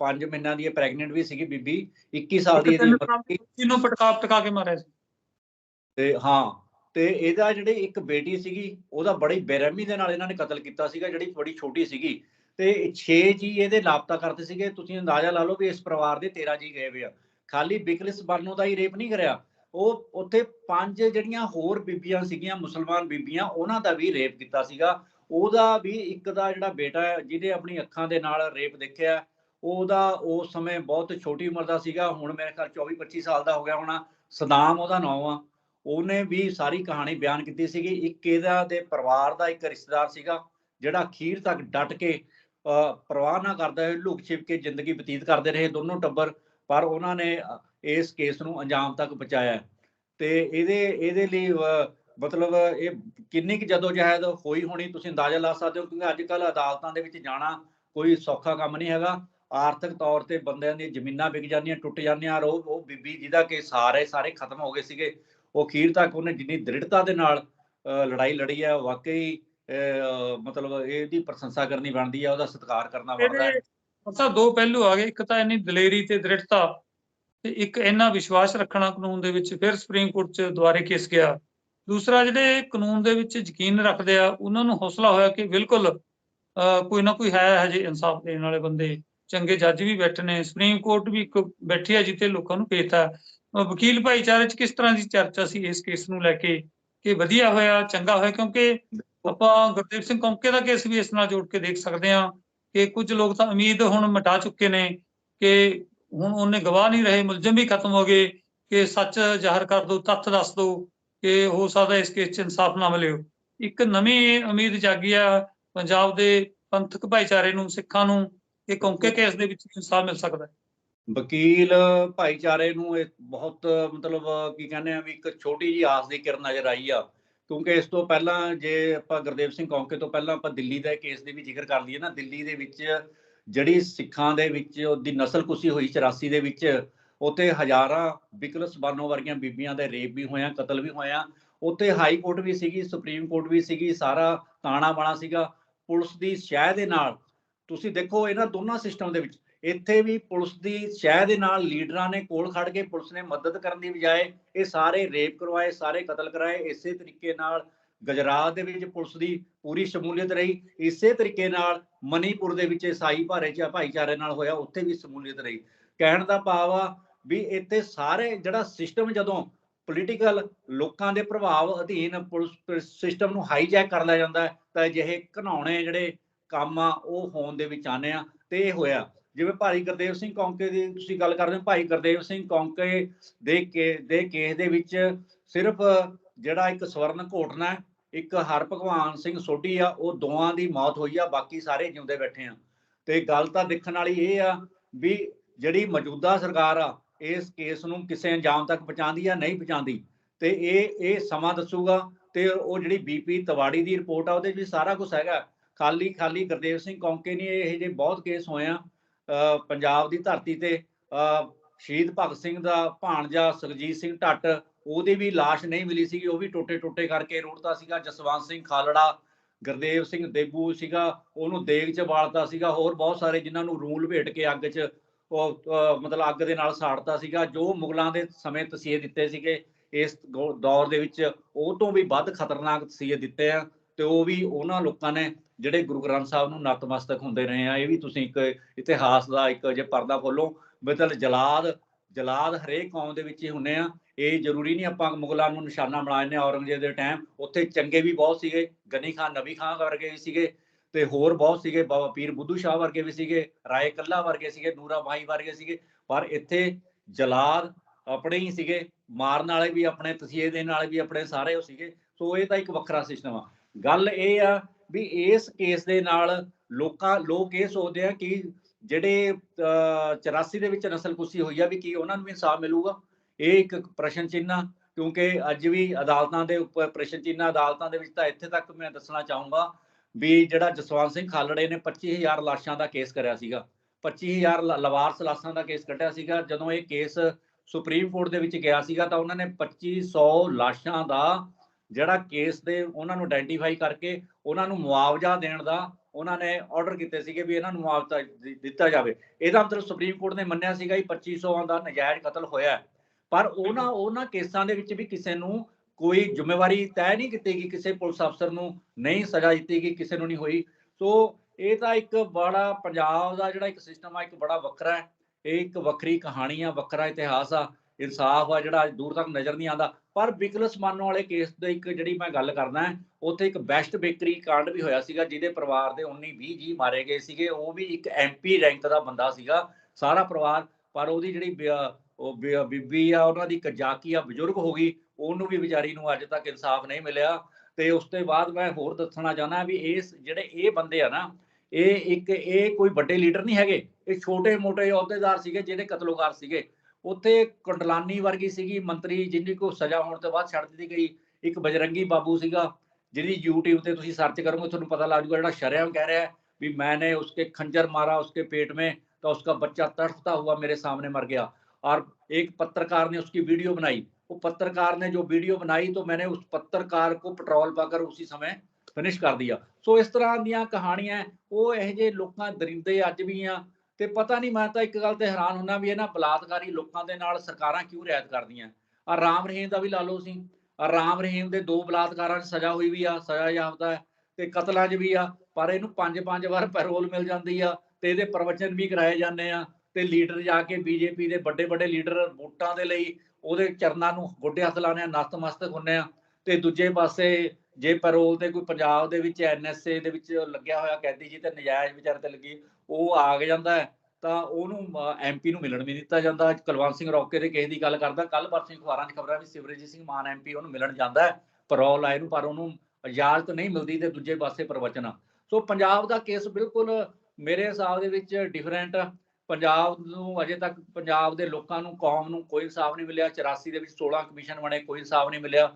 5 ਮਹੀਨਿਆਂ ਦੀ ਪ੍ਰੈਗਨੈਂਟ ਵੀ ਸੀਗੀ ਬੀਬੀ। 21 ਸਾਲ ਦੀ ਇਹਦੀ ਉਮਰ ਸੀ। ਜਿਹਨੂੰ ਪਟਕਾ ਪਟਕਾ ਕੇ ਮਾਰਿਆ ਸੀ। ਤੇ ਹਾਂ ਤੇ ਇਹਦਾ ਜਿਹੜੇ ਇੱਕ ਬੇਟੀ ਸੀਗੀ ਉਹਦਾ ਬੜੀ ਬੇਰਹਿਮੀ ਦੇ ਨਾਲ ਇਹਨਾਂ ਨੇ ਕਤਲ ਕੀਤਾ ਸੀਗਾ ਜਿਹੜੀ ਬੜੀ ਛੋਟੀ ਸੀਗੀ। ਤੇ 6 ਜੀ ਇਹਦੇ ਲਾਪਤਾ ਕਰਦੇ ਸੀਗੇ। ਤੁਸੀਂ ਅੰਦਾਜ਼ਾ ਲਾ ਲਓ ਵੀ ਇਸ ਪਰਿਵਾਰ ਦੇ 13 ਜੀ ਗਏ ਹੋਏ ਆ। ਖਾਲੀ ਬਿਕਲਿਸ ਬਾਨੋ ਦਾ ਹੀ ਰੇਪ ਨਹੀਂ ਕਰਿਆ। ਉਹ ਉੱਥੇ ਪੰਜ ਜਿਹੜੀਆਂ ਹੋਰ ਬੀਬੀਆਂ ਸੀਗੀਆਂ ਮੁਸਲਮਾਨ ਬੀਬੀਆਂ ਉਹਨਾਂ ਦਾ ਵੀ ਰੇਪ ਕੀਤਾ ਸੀਗਾ। ਉਹਦਾ ਵੀ ਇੱਕ ਦਾ ਜਿਹੜਾ ਬੇਟਾ ਹੈ ਜਿਹਨੇ ਆਪਣੀ ਅੱਖਾਂ ਦੇ ਨਾਲ ਰੇਪ ਦੇਖਿਆ ਉਹਦਾ ਉਸ ਸਮੇਂ ਬਹੁਤ ਛੋਟੀ ਉਮਰ ਦਾ ਸੀਗਾ। ਹੁਣ ਮੇਰੇ ਖਿਆਲ 24 25 ਸਾਲ ਦਾ ਹੋ ਗਿਆ ਹੋਣਾ। ਸਦਾਮ ਉਹਦਾ ਨਾਮ ਆ। ਉਹਨੇ ਵੀ ਸਾਰੀ ਕਹਾਣੀ ਬਿਆਨ ਕੀਤੀ ਸੀਗੀ। ਇੱਕ ਇਹਦਾ ਦੇ ਪਰਿਵਾਰ ਦਾ ਇੱਕ ਰਿਸ਼ਤੇਦਾਰ ਸੀਗਾ ਜਿਹੜਾ ਅਖੀਰ ਤੱਕ ਡਟ ਕੇ ਅਹ, ਪਰਵਾਹ ਨਾ ਕਰਦਾ ਹੋਇਆ ਲੁਕ ਛਿਪ ਕੇ ਜ਼ਿੰਦਗੀ ਬਤੀਤ ਕਰਦੇ ਰਹੇ। ਦੋਨੋਂ ਟੱਬਰ ਪਰ ਉਹਨਾਂ ਨੇ ਇਸ ਕੇਸ ਨੂੰ ਅੰਜਾਮ ਤੱਕ ਪਹੁੰਚਾਇਆ ਤੇ ਇਹਦੇ ਇਹਦੇ ਲਈ ਮਤਲਬ ਇਹ ਕਿੰਨੀ ਕੁ ਜਦੋਜਹਿਦ ਹੋਈ ਹੋਣੀ ਤੁਸੀਂ ਅੰਦਾਜ਼ਾ ਲਾ ਸਕਦੇ ਹੋ ਕਿਉਂਕਿ ਅੱਜ ਕੱਲ ਅਦਾਲਤਾਂ ਦੇ ਵਿੱਚ ਜਾਣਾ ਕੋਈ ਸੌਖਾ ਕੰਮ ਨਹੀਂ ਹੈਗਾ। ਆਰਥਿਕ ਤੌਰ ਤੇ ਬੰਦਿਆਂ ਦੀਆਂ ਜ਼ਮੀਨਾਂ ਵਿਕ ਜਾਂਦੀਆਂ ਟੁੱਟ ਜਾਂਦੀਆਂ ਔਰ ਉਹ ਬੀਬੀ ਜਿਹਦਾ ਕਿ ਸਾਰੇ ਸਾਰੇ ਖਤਮ ਹੋ ਗਏ ਸੀਗੇ ਉਹ ਅਖੀਰ ਤੱਕ ਉਹਨੇ ਜਿੰਨੀ ਦ੍ਰਿੜਤਾ ਦੇ ਨਾਲ ਲੜਾਈ ਲੜੀ ਹੈ ਵਾਕਈ ਅਹ, ਮਤਲਬ ਇਹਦੀ ਪ੍ਰਸ਼ੰਸਾ ਕਰਨੀ ਬਣਦੀ ਹੈ ਉਹਦਾ ਸਤਿਕਾਰ ਕਰਨਾ ਬਣਦਾ ਹੈ। ਇਹਦੇ ਦੋ ਪਹਿਲੂ ਆ ਗਏ ਇੱਕ ਤਾਂ ਇੰਨੀ ਦਲੇਰੀ ਤੇ ਦ੍ਰਿੜਤਾ ਤੇ ਇੱਕ ਇੰਨਾ ਵਿਸ਼ਵਾਸ ਰੱਖਣਾ ਕਾਨੂੰਨ ਦੇ ਵਿੱਚ ਫਿਰ ਸੁਪਰੀਮ ਕੋਰਟ 'ਚ ਦੁਬਾਰੇ ਕੇਸ ਗਿਆ। ਦੂਸਰਾ ਜਿਹੜੇ ਕਾਨੂੰਨ ਦੇ ਵਿੱਚ ਯਕੀਨ ਰੱਖਦੇ ਆ ਉਹਨਾਂ ਨੂੰ ਹੌਸਲਾ ਹੋਇਆ ਕਿ ਬਿਲਕੁਲ ਅਹ, ਕੋਈ ਨਾ ਕੋਈ ਹੈ ਹਜੇ ਇਨਸਾਫ ਦੇਣ ਵਾਲੇ ਬੰਦੇ। ਚੰਗੇ ਜੱਜ ਵੀ ਬੈਠੇ ਨੇ ਸੁਪਰੀਮ ਕੋਰਟ ਵੀ ਇੱਕ ਬੈਠੀ ਆ ਜਿੱਥੇ ਲੋਕਾਂ ਨੂੰ ਫੇਥ ਆ। ਵਕੀਲ ਭਾਈਚਾਰੇ 'ਚ ਕਿਸ ਤਰ੍ਹਾਂ ਦੀ ਚਰਚਾ ਸੀ ਇਸ ਕੇਸ ਨੂੰ ਲੈ ਕੇ? ਕਿ ਵਧੀਆ ਹੋਇਆ ਚੰਗਾ ਹੋਇਆ? ਕਿਉਂਕਿ ਆਪਾਂ ਗੁਰਦੇਵ ਸਿੰਘ ਕੌਂਕੇ ਦਾ ਕੇਸ ਵੀ ਇਸ ਨਾਲ ਜੋੜ ਕੇ ਦੇਖ ਸਕਦੇ ਹਾਂ। ਕਿ ਕੁਝ ਲੋਕ ਤਾਂ ਉਮੀਦ ਹੁਣ ਮਿਟਾ ਚੁੱਕੇ ਨੇ ਕਿ ਹੁਣ ਉਹਨੇ ਗਵਾਹ ਨਹੀਂ ਰਹੇ ਮੁਲਜ਼ਮ ਵੀ ਖਤਮ ਹੋ ਗਏ ਕਿ ਸੱਚ ਜ਼ਾਹਰ ਕਰ ਦਿਓ ਤੱਥ ਦੱਸ ਦਿਓ ਕਿ ਹੋ ਸਕਦਾ ਇਸ ਕੇਸ 'ਚ ਇਨਸਾਫ ਨਾ ਮਿਲੇ। ਇੱਕ ਨਵੀਂ ਉਮੀਦ ਜਾਗੀ ਆ ਪੰਜਾਬ ਦੇ ਪੰਥਕ ਭਾਈਚਾਰੇ ਨੂੰ ਸਿੱਖਾਂ ਨੂੰ ਕਿ ਕੌਂਕੇ ਕੇਸ ਦੇ ਵਿੱਚ ਇਨਸਾਫ ਮਿਲ ਸਕਦਾ ਹੈ। ਵਕੀਲ ਭਾਈਚਾਰੇ ਨੂੰ ਇਹ ਬਹੁਤ ਮਤਲਬ ਕੀ ਕਹਿੰਦੇ ਆ ਵੀ ਇੱਕ ਛੋਟੀ ਜੀ ਆਸ ਦੀ ਕਿਰਨ ਨਜ਼ਰ ਆਈ ਆ। ਕਿਉਂਕਿ ਇਸ ਤੋਂ ਪਹਿਲਾਂ ਜੇ ਆਪਾਂ ਗੁਰਦੇਵ ਸਿੰਘ ਕੌਂਕੇ ਤੋਂ ਪਹਿਲਾਂ ਆਪਾਂ ਦਿੱਲੀ ਦਾ ਕੇਸ ਦੇ ਵੀ ਜ਼ਿਕਰ ਕਰ ਲਈਏ ਨਾ, ਦਿੱਲੀ ਦੇ ਵਿੱਚ ਜਿਹੜੀ ਸਿੱਖਾਂ ਦੇ ਵਿੱਚ ਉਹਦੀ ਨਸਲਕੁਸ਼ੀ ਹੋਈ 84 ਦੇ ਵਿੱਚ, ਉੱਥੇ ਹਜ਼ਾਰਾਂ ਬਿਕਲਸ ਬਾਨੋ ਵਰਗੀਆਂ ਬੀਬੀਆਂ ਦੇ ਰੇਪ ਵੀ ਹੋਇਆ, ਕਤਲ ਵੀ ਹੋਇਆ। ਉੱਥੇ ਹਾਈ ਕੋਰਟ ਵੀ ਸੀਗੀ, ਸੁਪਰੀਮ ਕੋਰਟ ਵੀ ਸੀਗੀ, ਸਾਰਾ ਤਾਣਾ ਬਾਣਾ ਸੀਗਾ। ਪੁਲਿਸ ਦੀ ਸ਼ਹਿ ਦੇ ਨਾਲ, ਤੁਸੀਂ ਦੇਖੋ ਇਹਨਾਂ ਦੋਨਾਂ ਸਿਸਟਮ ਦੇ ਵਿੱਚ ਇੱਥੇ ਵੀ ਪੁਲਿਸ ਦੀ ਸ਼ਹਿ ਦੇ ਨਾਲ ਲੀਡਰਾਂ ਨੇ ਕੋਲ ਖੜ ਕੇ ਪੁਲਿਸ ਨੇ ਮਦਦ ਕਰਨ ਦੀ ਬਜਾਏ ਇਹ ਸਾਰੇ ਰੇਪ ਕਰਵਾਏ ਸਾਰੇ ਕਤਲ ਕਰਾਏ ਇਸੇ ਤਰੀਕੇ ਨਾਲ ਗੁਜਰਾਤ ਦੇ ਵਿੱਚ ਪੁਲਿਸ ਦੀ ਪੂਰੀ ਸ਼ਮੂਲੀਅਤ ਰਹੀ। ਇਸੇ ਤਰੀਕੇ ਨਾਲ ਮਨੀਪੁਰ ਦੇ ਵਿੱਚ ਈਸਾਈ ਭਾਰੇ ਚ ਭਾਈਚਾਰੇ ਨਾਲ ਹੋਇਆ ਉੱਥੇ ਵੀ ਸ਼ਮੂਲੀਅਤ ਰਹੀ। ਕਹਿਣ ਦਾ ਭਾਵ ਆ ਵੀ ਇੱਥੇ ਸਾਰੇ ਜਿਹੜਾ ਸਿਸਟਮ ਜਦੋਂ ਪੋਲੀਟੀਕਲ ਲੋਕਾਂ ਦੇ ਪ੍ਰਭਾਵ ਅਧੀਨ ਪੁਲਿਸ ਸਿਸਟਮ ਨੂੰ ਹਾਈਜੈਕ ਕਰ ਲਿਆ ਜਾਂਦਾ ਹੈ, ਤਾਂ ਅਜਿਹੇ ਘਨਾਉਣੇ ਜਿਹੜੇ ਕੰਮ ਆ ਉਹ ਹੋਣ ਦੇ ਵਿੱਚ ਆਨੇ ਆ ਤੇ ਇਹ ਹੋਇਆ। ਜਿਵੇਂ ਭਾਈ ਗੁਰਦੇਵ ਸਿੰਘ ਕੌਂਕੇ ਦੀ ਤੁਸੀਂ ਗੱਲ ਕਰਦੇ ਹੋ ਭਾਈ ਗੁਰਦੇਵ ਸਿੰਘ ਕੌਂਕੇ ਦੇ ਕੇ ਦੇ ਕੇਸ ਦੇ ਵਿੱਚ ਸਿਰਫ ਜਿਹੜਾ ਇੱਕ ਸਵਰਨ ਘੋਟਣਾ ਹੈ, ਇੱਕ ਹਰ ਭਗਵਾਨ ਸਿੰਘ ਸੋਢੀ ਆ ਉਹ ਦੋਵਾਂ ਦੀ ਮੌਤ ਹੋਈ ਆ ਬਾਕੀ ਸਾਰੇ ਜਿਉਂਦੇ ਬੈਠੇ ਆ। ਤੇ ਗੱਲ ਤਾਂ ਦੇਖਣ ਵਾਲੀ ਇਹ ਆ ਵੀ ਜਿਹੜੀ ਮੌਜੂਦਾ ਸਰਕਾਰ ਆ ਇਸ ਕੇਸ ਨੂੰ ਕਿਸੇ ਅੰਜਾਮ ਤੱਕ ਪਹੁੰਚਾਉਂਦੀ ਜਾਂ ਨਹੀਂ ਪਹੁੰਚਾਉਂਦੀ ਤੇ ਇਹ ਇਹ ਸਮਾਂ ਦੱਸੂਗਾ ਤੇ ਉਹ ਜਿਹੜੀ ਬੀਪੀ ਤਵਾੜੀ ਦੀ ਰਿਪੋਰਟ ਆ ਉਹਦੇ ਵਿੱਚ ਸਾਰਾ ਕੁਝ ਹੈਗਾ। ਖਾਲੀ ਖਾਲੀ ਗੁਰਦੇਵ ਸਿੰਘ ਕੌਂਕੇ ਨੇ ਇਹ ਜਿਹੇ ਬਹੁਤ ਕੇਸ ਹੋਏ ਆ ਪੰਜਾਬ ਦੀ ਧਰਤੀ ਤੇ, ਅਹ ਸ਼ਹੀਦ ਭਗਤ ਸਿੰਘ ਦਾ ਭਾਣਜਾ ਸੁਖਜੀਤ ਸਿੰਘ ਢੱਟ ਉਹਦੀ ਵੀ ਲਾਸ਼ ਨਹੀਂ ਮਿਲੀ ਸੀਗੀ, ਉਹ ਵੀ ਟੋਟੇ ਟੋਟੇ ਕਰਕੇ ਰੋੜਤਾ ਸੀਗਾ। ਜਸਵੰਤ ਸਿੰਘ ਖਾਲੜਾ, ਗੁਰਦੇਵ ਸਿੰਘ ਦੇਬੂ ਸੀਗਾ, ਉਹਨੂੰ ਦੇਗ 'ਚ ਬਾਲਤਾ ਸੀਗਾ। ਹੋਰ ਬਹੁਤ ਸਾਰੇ ਜਿਨ੍ਹਾਂ ਨੂੰ ਰੂਲ ਭੇਟ ਕੇ ਅੱਗ 'ਚ ਉਹ ਮਤਲਬ ਅੱਗ ਦੇ ਨਾਲ ਸਾੜਤਾ ਸੀਗਾ। ਜੋ ਮੁਗਲਾਂ ਦੇ ਸਮੇਂ ਤਸੀਹੇ ਦਿੱਤੇ ਸੀਗੇ, ਇਸ ਗੋ- ਦੌਰ ਦੇ ਵਿੱਚ ਉਹ ਤੋਂ ਵੀ ਵੱਧ ਖਤਰਨਾਕ ਤਸੀਹੇ ਦਿੱਤੇ ਆ। ਤੇ ਉਹ ਵੀ ਉਹਨਾਂ ਲੋਕਾਂ ਨੇ ਜਿਹੜੇ ਗੁਰੂ ਗ੍ਰੰਥ ਸਾਹਿਬ ਨੂੰ ਨਤਮਸਤਕ ਹੁੰਦੇ ਰਹੇ ਆ, ਇਹ ਵੀ ਤੁਸੀਂ ਇੱਕ ਇਤਿਹਾਸ ਦਾ ਇੱਕ ਜੇ ਪਰਦਾ ਖੋਲੋ, ਮਤਲਬ ਜਲਾਦ ਜਲਾਦ ਹਰੇਕ ਕੌਮ ਦੇ ਵਿੱਚ ਹੀ ਹੁੰਨੇ ਆ। ਇਹ ਜ਼ਰੂਰੀ ਨਹੀਂ ਆਪਾਂ ਮੁਗਲਾਂ ਨੂੰ ਨਿਸ਼ਾਨਾ ਬਣਾਏ ਨੇ ਔਰੰਗਜ਼ੇਬ ਦੇ ਟਾਈਮ ਉੱਥੇ ਚੰਗੇ ਵੀ ਬਹੁਤ ਸੀਗੇ, ਗਨੀ ਖਾਨ, ਨਬੀ ਖਾਨ ਵਰਗੇ ਵੀ ਸੀਗੇ ਤੇ ਹੋਰ ਬਹੁਤ ਸੀਗੇ, ਬਾਬਾ ਪੀਰ ਬੁੱਧੂ ਸ਼ਾਹ ਵਰਗੇ ਵੀ ਸੀਗੇ, ਰਾਏ ਕੱਲਾ ਵਰਗੇ ਸੀਗੇ, ਨੂਰਾ ਮਾਈ ਵਰਗੇ ਸੀਗੇ, ਪਰ ਇੱਥੇ ਜਲਾਦ ਆਪਣੇ ਹੀ ਸੀਗੇ, ਮਾਰਨ ਵਾਲੇ ਵੀ ਆਪਣੇ, ਤਸੀਹੇ ਦੇਣ ਵਾਲੇ ਵੀ ਆਪਣੇ ਸਾਰੇ ਉਹ ਸੀਗੇ। ਸੋ ਇਹ ਤਾਂ ਇੱਕ ਵੱਖਰਾ ਸਿਸਟਮ ਆ। ਗੱਲ ਇਹ ਆ ਵੀ ਇਸ ਕੇਸ ਦੇ ਨਾਲ ਲੋਕਾਂ, ਲੋਕ ਇਹ ਸੋਚਦੇ ਆ ਕਿ ਜਿਹੜੇ 84 ਦੇ ਵਿੱਚ ਨਸਲਕੁਸ਼ੀ ਹੋਈ ਆ ਵੀ ਕੀ ਉਹਨਾਂ ਨੂੰ ਇਨਸਾਫ ਮਿਲੂਗਾ? ਇਹ ਇੱਕ ਪ੍ਰਸ਼ਨ ਚਿੰਨਾ ਕਿਉਂਕਿ ਅੱਜ ਵੀ ਅਦਾਲਤਾਂ ਦੇ ਉੱਪਰ, ਪ੍ਰਸ਼ਨ ਚਿੰਨਾ ਅਦਾਲਤਾਂ ਦੇ ਵਿੱਚ ਤਾਂ ਇੱਥੇ ਤੱਕ ਮੈਂ ਦੱਸਣਾ ਚਾਹੂੰਗਾ ਵੀ ਜਿਹੜਾ ਜਸਵੰਤ ਸਿੰਘ ਖਾਲੜੇ ਨੇ 25000 ਲਾਸ਼ਾਂ ਦਾ ਕੇਸ ਕਰਿਆ ਸੀਗਾ। 25000 ਲ- ਲਵਾਰਸ ਲਾਸ਼ਾਂ ਦਾ ਕੇਸ ਕੱਢਿਆ ਸੀਗਾ। ਜਦੋਂ ਇਹ ਕੇਸ ਸੁਪਰੀਮ ਕੋਰਟ ਦੇ ਵਿੱਚ ਗਿਆ ਸੀਗਾ ਤਾਂ ਉਹਨਾਂ ਨੇ 2500 ਲਾਸ਼ਾਂ ਦਾ ਜਿਹੜਾ ਕੇਸ ਦੇ ਉਹਨਾਂ ਨੂੰ ਆਇਡੈਂਟੀਫਾਈ ਕਰਕੇ ਉਹਨਾਂ ਨੂੰ ਮੁਆਵਜ਼ਾ ਦੇਣ ਦਾ ਉਹਨਾਂ ਨੇ ਆਰਡਰ ਕੀਤੇ ਸੀਗੇ ਵੀ ਇਹਨਾਂ ਨੂੰ ਮੁਆਵਜ਼ਾ ਦਿੱਤਾ ਜਾਵੇ। ਇਹਦਾ ਮਤਲਬ ਸੁਪਰੀਮ ਕੋਰਟ ਨੇ ਮੰਨਿਆ ਸੀਗਾ ਕਿ 2500 ਦਾ ਨਜਾਇਜ਼ ਕਤਲ ਹੋਇਆ ਪਰ ਉਹਨਾਂ ਉਹਨਾਂ ਕੇਸਾਂ ਦੇ ਵਿੱਚ ਵੀ ਕਿਸੇ ਨੂੰ ਕੋਈ ਜ਼ਿੰਮੇਵਾਰੀ ਤੈਅ ਨਹੀਂ ਕੀਤੀ ਗਈ, ਕਿਸੇ ਪੁਲਿਸ ਅਫਸਰ ਨੂੰ ਨਹੀਂ ਸਜ਼ਾ ਦਿੱਤੀ ਗਈ, ਕਿਸੇ ਨੂੰ ਨਹੀਂ ਹੋਈ। ਸੋ ਇਹ ਤਾਂ ਇੱਕ ਬੜਾ ਪੰਜਾਬ ਦਾ ਜਿਹੜਾ ਇੱਕ ਸਿਸਟਮ ਆ, ਇੱਕ ਬੜਾ ਵੱਖਰਾ ਹੈ। ਇਹ ਇੱਕ ਵੱਖਰੀ ਕਹਾਣੀ ਆ, ਵੱਖਰਾ ਇਤਿਹਾਸ ਆ। ਇਨਸਾਫ ਆ ਜਿਹੜਾ ਅੱਜ ਦੂਰ ਤੱਕ ਨਜ਼ਰ ਨਹੀਂ ਆਉਂਦਾ। ਪਰ ਬਿਕਲਸ ਮਾਨੋ ਵਾਲੇ ਕੇਸ ਦੇ ਇੱਕ ਜਿਹੜੀ ਮੈਂ ਗੱਲ ਕਰਦਾ ਉੱਥੇ ਇੱਕ ਬੈਸਟ ਬੇਕਰੀ ਕਾਂਡ ਵੀ ਹੋਇਆ ਸੀਗਾ, ਜਿਹਦੇ ਪਰਿਵਾਰ ਦੇ 19 20 ਜੀ ਮਾਰੇ ਗਏ ਸੀਗੇ। ਉਹ ਵੀ ਇੱਕ ਐਮਪੀ ਰੈਂਕ ਦਾ ਬੰਦਾ ਸੀਗਾ, ਸਾਰਾ ਪਰਿਵਾਰ। ਪਰ ਉਹਦੀ ਜਿਹੜੀ ਉਹ ਬੀਬੀ ਆ, ਉਹਨਾਂ ਦੀ ਕਜਾਕੀ ਆ ਬਜ਼ੁਰਗ ਹੋ ਗਈ। ਉਹਨੂੰ ਵੀ ਵਿਚਾਰੀ ਨੂੰ ਅੱਜ ਤੱਕ ਇਨਸਾਫ ਨਹੀਂ ਮਿਲਿਆ। ਤੇ ਉਸ ਤੋਂ ਬਾਅਦ ਮੈਂ ਹੋਰ ਦੱਸਣਾ ਚਾਹੁੰਦਾ ਵੀ ਇਸ ਜਿਹੜੇ ਇਹ ਬੰਦੇ ਆ ਨਾ, ਇਹ ਇੱਕ, ਇਹ ਕੋਈ ਵੱਡੇ ਲੀਡਰ ਨਹੀਂ ਹੈਗੇ। ਇਹ ਛੋਟੇ ਮੋਟੇ ਅਹੁਦੇਦਾਰ ਸੀਗੇ ਜਿਹੜੇ ਕਤਲੋਕਾਰ ਸੀਗੇ। ਉੱਥੇ ਕੰਡਲਾਨੀ ਵਰਗੀ ਸੀਗੀ ਮੰਤਰੀ ਜਿੰਨੀ ਕੋ ਸਜ਼ਾ ਹੋਣ ਤੋਂ ਬਾਅਦ ਛੱਡ ਦਿੱਤੀ ਗਈ ਇੱਕ ਬਜਰੰਗੀ ਬਾਬੂ ਸੀਗਾ ਜਿਹਦੀ YouTube ਤੇ ਤੁਸੀਂ ਸਰਚ ਕਰੋਗੇ ਤੁਹਾਨੂੰ ਪਤਾ ਲੱਗ ਜਾਊਗਾ ਜਿਹੜਾ ਸ਼ਰੇਆਮ ਕਹਿ ਰਿਹਾ ਹੈ ਵੀ मैंने उसके खंजर मारा उसके पेट में तो उसका बच्चा तड़पता हुआ मेरे सामने मर गया और एक पत्रकार ने उसकी वीडियो बनाई वो पत्रकार ने जो वीडियो बनाई तो मैंने उस पत्रकार को पेट्रोल पाकर उसी समय ਫਿਨਿਸ਼ ਕਰਦੀ ਆ ਸੋ ਇਸ ਤਰ੍ਹਾਂ ਦੀਆਂ ਕਹਾਣੀਆਂ ਹੈ, ਉਹ ਇਹੋ ਜਿਹੇ ਲੋਕਾਂ ਦਰਿੰਦੇ ਅੱਜ ਵੀ ਆ ਤੇ ਪਤਾ ਨਹੀਂ, ਮੈਂ ਤਾਂ ਇੱਕ ਗੱਲ ਤੇ ਹੈਰਾਨ ਹੁੰਨਾ ਵੀ ਇਹਨਾਂ ਬਲਾਤਕਾਰੀ ਲੋਕਾਂ ਦੇ ਨਾਲ ਸਰਕਾਰਾਂ ਕਿਉਂ ਰਿਆਇਤ ਕਰਦੀਆਂ? ਆ ਰਾਮ ਰਹੀਮ ਦਾ ਵੀ ਲਾ ਲਓ ਸੀ ਰਾਮ ਰਹੀਮ ਦੇ ਦੋ ਬਲਾਤਕਾਰਾਂ 'ਚ ਸਜ਼ਾ ਹੋਈ ਵੀ ਆ, ਸਜ਼ਾ ਜਾਪਦਾ ਹੈ ਤੇ ਕਤਲਾਂ 'ਚ ਵੀ ਆ, ਪਰ ਇਹਨੂੰ ਪੰਜ ਪੰਜ ਵਾਰ ਪੈਰੋਲ ਮਿਲ ਜਾਂਦੀ ਆ ਤੇ ਇਹਦੇ ਪ੍ਰਵਚਨ ਵੀ ਕਰਾਏ ਜਾਂਦੇ ਆ ਤੇ ਲੀਡਰ ਜਾ ਕੇ ਬੀਜੇਪੀ ਦੇ ਵੱਡੇ ਵੱਡੇ ਲੀਡਰ ਵੋਟਾਂ ਦੇ ਲਈ ਉਹਦੇ ਚਰਨਾਂ ਨੂੰ ਗੋਡੇ ਹੱਥ ਲਾਉਂਦੇ ਆ, ਨਤਮਸਤਕ ਹੁੰਨੇ ਆ ਤੇ ਦੂਜੇ ਪਾਸੇ ਜੇ ਪੈਰੋਲ ਤੇ ਕੋਈ ਪੰਜਾਬ ਦੇ ਵਿੱਚ ਐਨਐਸਏ ਦੇ ਵਿੱਚ ਲੱਗਿਆ ਹੋਇਆ ਕੈਦੀ ਜੀ ਤੇ ਨਜਾਇਜ਼ ਵਿਚਾਰ ਤੇ ਲੱਗੀ, ਉਹ ਆ ਜਾਂਦਾ ਤਾਂ ਉਹਨੂੰ ਐਮਪੀ ਨੂੰ ਮਿਲਣ ਨਹੀਂ ਦਿੱਤਾ ਜਾਂਦਾ। ਕੁਲਵੰਤ ਸਿੰਘ ਰੌਕੇ ਦੇ ਕੇਸ ਦੀ ਗੱਲ ਕਰਦਾ ਕੱਲ ਪਰਸੋਂ ਅਖਬਾਰਾਂ 'ਚ ਖਬਰਾਂ ਵੀ ਸਿਵਰਜੀਤ ਸਿੰਘ ਮਾਨ ਐਮਪੀ ਉਹਨੂੰ ਮਿਲਣ ਜਾਂਦਾ ਪੈਰੋਲ ਆਏ ਨੂੰ, ਪਰ ਉਹਨੂੰ ਇਜਾਜ਼ਤ ਨਹੀਂ ਮਿਲਦੀ ਤੇ ਦੂਜੇ ਪਾਸੇ ਪ੍ਰਵਚਨ ਸੋ ਪੰਜਾਬ ਦਾ ਕੇਸ ਬਿਲਕੁਲ ਮੇਰੇ ਹਿਸਾਬ ਦੇ ਵਿੱਚ ਡਿਫਰੈਂਟ ਪੰਜਾਬ ਨੂੰ ਅਜੇ ਤੱਕ ਪੰਜਾਬ ਦੇ ਲੋਕਾਂ ਨੂੰ, ਕੌਮ ਨੂੰ ਕੋਈ ਇਨਸਾਫ ਨਹੀਂ ਮਿਲਿਆ। 84 ਦੇ ਵਿੱਚ 16 ਕਮਿਸ਼ਨ ਬਣੇ, ਕੋਈ ਇਨਸਾਫ ਨਹੀਂ ਮਿਲਿਆ।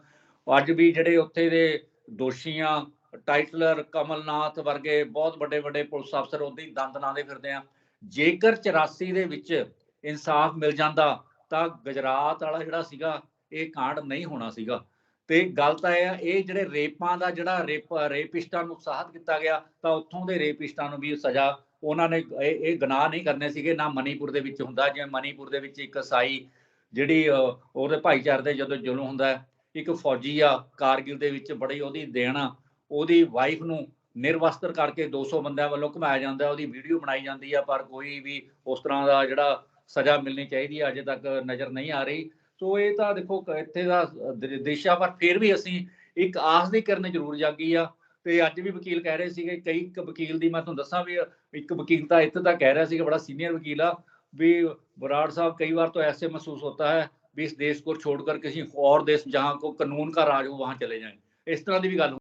ਅੱਜ ਵੀ ਜਿਹੜੇ ਉੱਥੇ ਦੇ ਦੋਸ਼ੀਆਂ, ਟਾਈਟਲਰ ਕਮਲਨਾਥ ਵਰਗੇ ਬਹੁਤ ਵੱਡੇ ਵੱਡੇ ਪੁਲਿਸ ਅਫਸਰ ਉਹਦੇ ਹੀ ਦੰਦ ਲਾਉਂਦੇ ਫਿਰਦੇ ਆ। ਜੇਕਰ 84 ਦੇ ਵਿੱਚ ਇਨਸਾਫ ਮਿਲ ਜਾਂਦਾ ਤਾਂ ਗੁਜਰਾਤ ਵਾਲਾ ਜਿਹੜਾ ਸੀਗਾ, ਇਹ ਕਾਂਡ ਨਹੀਂ ਹੋਣਾ ਸੀਗਾ। ਤੇ ਗੱਲ ਤਾਂ ਇਹ ਆ, ਇਹ ਜਿਹੜੇ ਰੇਪਾਂ ਦਾ ਜਿਹੜਾ ਰੇਪ, ਰੇਪਿਸਟਾਂ ਨੂੰ ਉਤਸ਼ਾਹਿਤ ਕੀਤਾ ਗਿਆ, ਤਾਂ ਉੱਥੋਂ ਦੇ ਰੇਪਿਸਟਾਂ ਨੂੰ ਵੀ ਸਜ਼ਾ ਉਹਨਾਂ ਨੇ ਇਹ ਇਹ ਗੁਨਾਹ ਨਹੀਂ ਕਰਨੇ ਸੀਗੇ, ਨਾ ਮਨੀਪੁਰ ਦੇ ਵਿੱਚ ਹੁੰਦਾ। ਜਿਵੇਂ ਮਨੀਪੁਰ ਦੇ ਵਿੱਚ ਇੱਕ ਸਾਈ ਜਿਹੜੀ ਉਹਦੇ ਭਾਈਚਾਰੇ ਦੇ ਜਦੋਂ ਜ਼ੁਲਮ ਹੁੰਦਾ ਇੱਕ ਫੌਜੀ ਆ ਕਾਰਗਿਲ ਦੇ ਵਿੱਚ ਬੜੀ ਉਹਦੀ ਦੇਣ ਆ, ਉਹਦੀ ਵਾਈਫ ਨੂੰ ਨਿਰਵਸਤਰ ਕਰਕੇ 200 ਬੰਦਿਆਂ ਵੱਲੋਂ ਘੁਮਾਇਆ ਜਾਂਦਾ ਉਹਦੀ ਵੀਡੀਓ ਬਣਾਈ ਜਾਂਦੀ ਆ, ਪਰ ਕੋਈ ਵੀ ਉਸ ਤਰ੍ਹਾਂ ਦਾ ਜਿਹੜਾ ਸਜ਼ਾ ਮਿਲਣੀ ਚਾਹੀਦੀ ਆ, ਅਜੇ ਤੱਕ ਨਜ਼ਰ ਨਹੀਂ ਆ ਰਹੀ। ਸੋ ਇਹ ਤਾਂ ਦੇਖੋ ਇੱਥੇ ਦਾ ਦੇਸ਼ਾ ਪਰ ਫਿਰ ਵੀ ਅਸੀਂ ਇੱਕ ਆਸ ਦੀ ਕਿਰਨ ਜ਼ਰੂਰ ਜਾਗੀ ਆ। ਤੇ ਅੱਜ ਵੀ ਵਕੀਲ ਕਹਿ ਰਹੇ ਸੀਗੇ, ਕਈ ਇੱਕ ਵਕੀਲ ਦੀ ਮੈਂ ਤੁਹਾਨੂੰ ਦੱਸਾਂ ਵੀ, ਇੱਕ ਵਕੀਲ ਤਾਂ ਇੱਥੇ ਤਾਂ ਕਹਿ ਰਿਹਾ ਸੀਗਾ, ਬੜਾ ਸੀਨੀਅਰ ਵਕੀਲ ਆ, ਵੀ ਬਰਾੜ ਸਾਹਿਬ ਕਈ ਵਾਰ ਤੋਂ ਐਸੇ ਮਹਿਸੂਸ ਹੁੰਦਾ ਹੈ भी इस देश को छोड़कर किसी और देश जहाँ को कानून का राज हो वहां चले जाएं इस तरह की भी गल